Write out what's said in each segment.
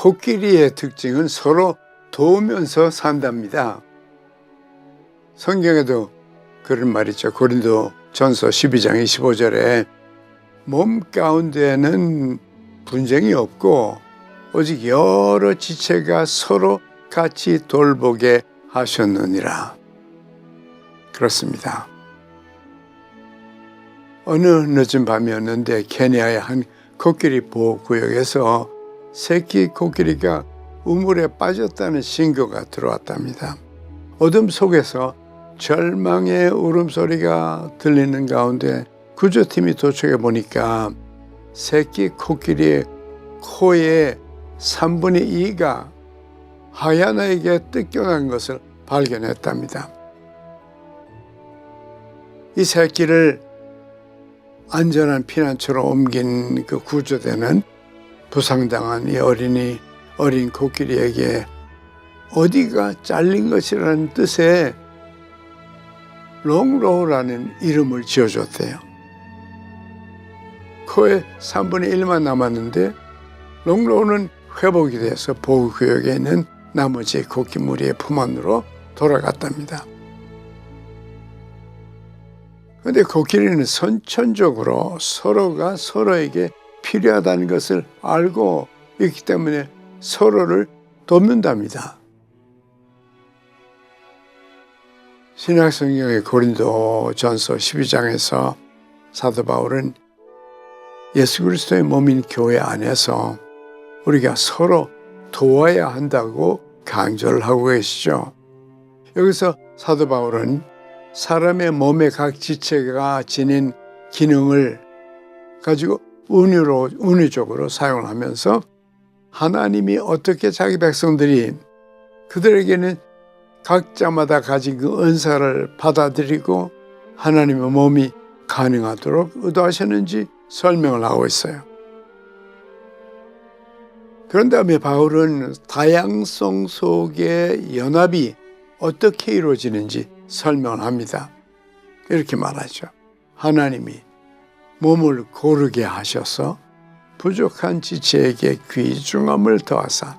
코끼리의 특징은 서로 도우면서 산답니다. 성경에도 그런 말 있죠. 고린도 전서 12장 25절에 몸 가운데는 분쟁이 없고 오직 여러 지체가 서로 같이 돌보게 하셨느니라. 그렇습니다. 어느 늦은 밤이었는데 케냐의 한 코끼리 보호구역에서 새끼 코끼리가 우물에 빠졌다는 신고가 들어왔답니다. 어둠 속에서 절망의 울음소리가 들리는 가운데 구조팀이 도착해 보니까 새끼 코끼리의 코에 3분의 2가 하얀에게 뜯겨난 것을 발견했답니다. 이 새끼를 안전한 피난처로 옮긴 그 구조대는 부상당한 이 어린이 어린 코끼리에게 어디가 잘린 것이라는 뜻의 롱로우라는 이름을 지어줬대요. 코에 3분의 1만 남았는데 롱로우는 회복이 돼서 보호구역에 있는 나머지 코끼무리의 품 안으로 돌아갔답니다. 그런데 코끼리는 선천적으로 서로가 서로에게 필요하다는 것을 알고 있기 때문에 서로를 돕는답니다. 신약성경의 고린도 전서 12장에서 사도 바울은 예수 그리스도의 몸인 교회 안에서 우리가 서로 도와야 한다고 강조를 하고 계시죠. 여기서 사도 바울은 사람의 몸의 각 지체가 지닌 기능을 가지고 은유로, 은유적으로 사용하면서 하나님이 어떻게 자기 백성들이 그들에게는 각자마다 가진 그 은사를 받아들이고 하나님의 몸이 가능하도록 의도하셨는지 설명을 하고 있어요. 그런 다음에 바울은 다양성 속의 연합이 어떻게 이루어지는지 설명을 합니다. 이렇게 말하죠. 하나님이 몸을 고르게 하셔서 부족한 지체에게 귀중함을 더하사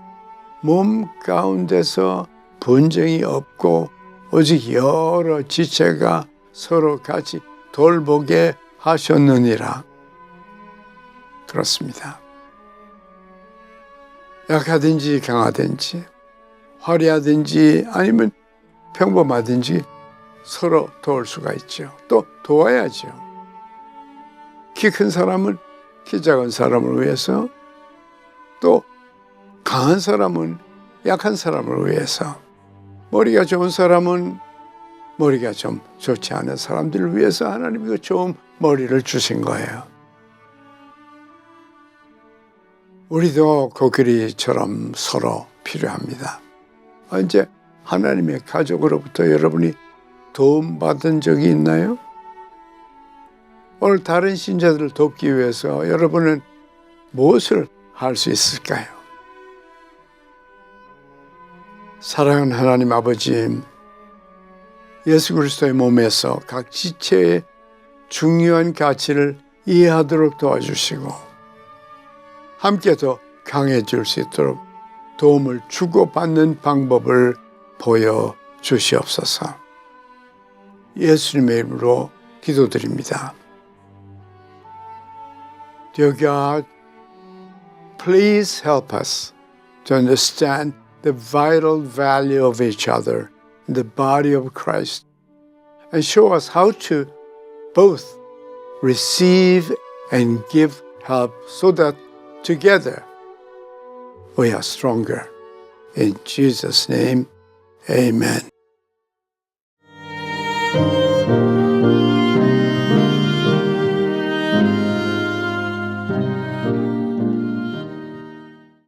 몸 가운데서 분쟁이 없고 오직 여러 지체가 서로 같이 돌보게 하셨느니라. 그렇습니다. 약하든지 강하든지 화려하든지 아니면 평범하든지 서로 도울 수가 있죠. 또 도와야죠. 키 큰 사람은 키 작은 사람을 위해서 또 강한 사람은 약한 사람을 위해서 머리가 좋은 사람은 머리가 좀 좋지 않은 사람들을 위해서 하나님이 그 좋은 머리를 주신 거예요. 우리도 코끼리처럼 서로 필요합니다. 언제 하나님의 가족으로부터 여러분이 도움받은 적이 있나요? 오늘 다른 신자들을 돕기 위해서 여러분은 무엇을 할 수 있을까요? 사랑하는 하나님 아버지, 예수 그리스도의 몸에서 각 지체의 중요한 가치를 이해하도록 도와주시고 함께 더 강해질 수 있도록 도움을 주고받는 방법을 보여 주시옵소서. 예수님의 이름으로 기도드립니다. Dear God, please help us to understand the vital value of each other in the body of Christ and show us how to both receive and give help so that together we are stronger. In Jesus' name, amen.